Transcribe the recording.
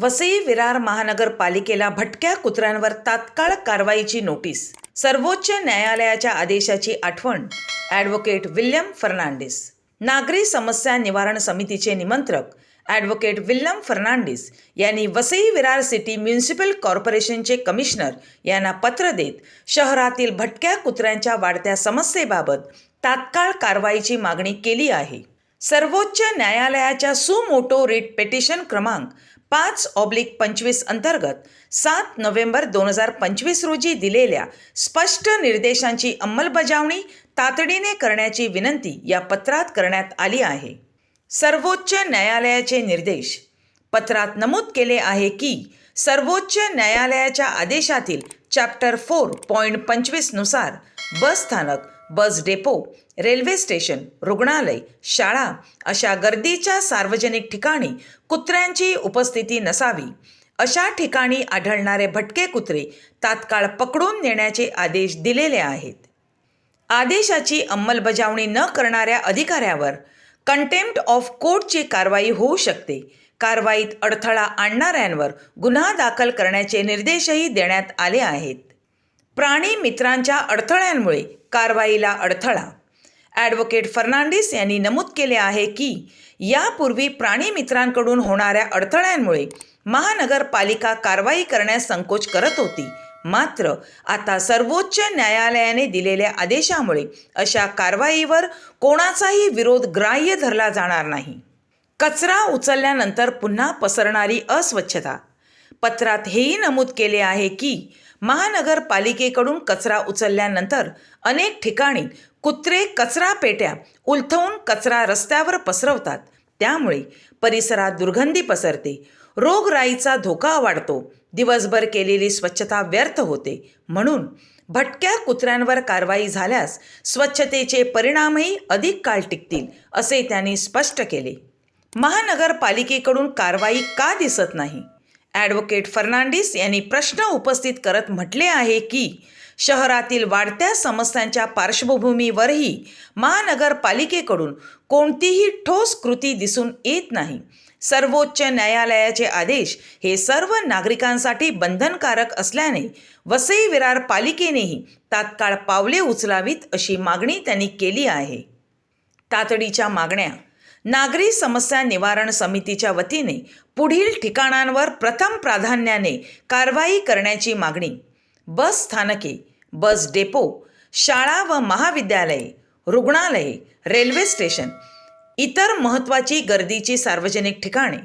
वसई विरार महानगरपालिकेला भटक्या कुत्र्यांवर तात्काळ कारवाईची नोटीस. सर्वोच्च न्यायालयाच्या आदेशाची आठवण ॲडव्होकेट विल्यम फर्नांडिस. नागरी समस्या निवारण समितीचे निमंत्रक ॲडव्होकेट विल्यम फर्नांडिस यांनी वसई विरार सिटी म्युन्सिपल कॉर्पोरेशनचे कमिशनर यांना पत्र देत शहरातील भटक्या कुत्र्यांच्या वाढत्या समस्येबाबत तात्काळ कारवाईची मागणी केली आहे. सर्वोच्च न्यायालयाच्या सुमोटो रिट पेटिशन क्रमांक पाच ऑब्लिक पंचवीस अंतर्गत सात नोव्हेंबर दोन हजार पंचवीस रोजी दिलेल्या स्पष्ट निर्देशांची अंमलबजावणी तातडीने करण्याची विनंती या पत्रात करण्यात आली आहे. सर्वोच्च न्यायालयाचे निर्देश. पत्रात नमूद केले आहे की सर्वोच्च न्यायालयाच्या आदेशातील चॅप्टर फोर पॉईंट पंचवीसनुसार बस स्थानक बस डेपो रेल्वे स्टेशन रुग्णालय शाळा अशा गर्दीच्या सार्वजनिक ठिकाणी कुत्र्यांची उपस्थिती नसावी. अशा ठिकाणी आढळणारे भटके कुत्रे तात्काळ पकडून नेण्याचे आदेश दिलेले आहेत. आदेशाची अंमलबजावणी न करणाऱ्या अधिकाऱ्यावर कंटेम्प्ट ऑफ कोर्टची कारवाई होऊ शकते. कारवाईत अडथळा आणणाऱ्यांवर गुन्हा दाखल करण्याचे निर्देशही देण्यात आले आहेत. प्राणी मित्रांच्या अडथळ्यांमुळे कारवाईला अडथळा. ॲडव्होकेट फर्नांडिस यांनी नमूद केले आहे की यापूर्वी प्राणी मित्रांकडून होणाऱ्या अडथळ्यांमुळे महानगरपालिका कारवाई करण्यास संकोच करत होती. मात्र आता सर्वोच्च न्यायालयाने दिलेल्या आदेशामुळे अशा कारवाईवर कोणाचाही विरोध ग्राह्य धरला जाणार नाही. कचरा उचलल्यानंतर पुन्हा पसरणारी अस्वच्छता पत्रात हेही नमूद केले आहे की महानगरपालिकेकडून कचरा उचलल्यानंतर अनेक ठिकाणी कुत्रे कचरा पेट्या उलथवून कचरा रस्त्यावर पसरवतात. त्यामुळे परिसरात दुर्गंधी पसरते. रोगराईचा धोका वाढतो. दिवसभर केलेली स्वच्छता व्यर्थ होते. म्हणून भटक्या कुत्र्यांवर कारवाई झाल्यास स्वच्छतेचे परिणामही अधिक काळ टिकतील असे त्यांनी स्पष्ट केले. महानगरपालिकेकडून कारवाई का दिसत नाही? ॲडव्होकेट फर्नांडिस यांनी प्रश्न उपस्थित करत म्हटले आहे की शहरातील वाढत्या समस्यांच्या पार्श्वभूमीवरही महानगरपालिकेकडून कोणतीही ठोस कृती दिसून येत नाही. सर्वोच्च न्यायालयाचे आदेश हे सर्व नागरिकांसाठी बंधनकारक असल्याने वसई विरार पालिकेनेही तात्काळ पावले उचलावीत अशी मागणी त्यांनी केली आहे. तातडीच्या मागण्या नागरी समस्या निवारण समितीच्या वतीने पुढील ठिकाणांवर प्रथम प्राधान्याने कारवाई करण्याची मागणी. बस स्थानके बस डेपो शाळा व महाविद्यालये रुग्णालये रेल्वे स्टेशन इतर महत्त्वाची गर्दीची सार्वजनिक ठिकाणे.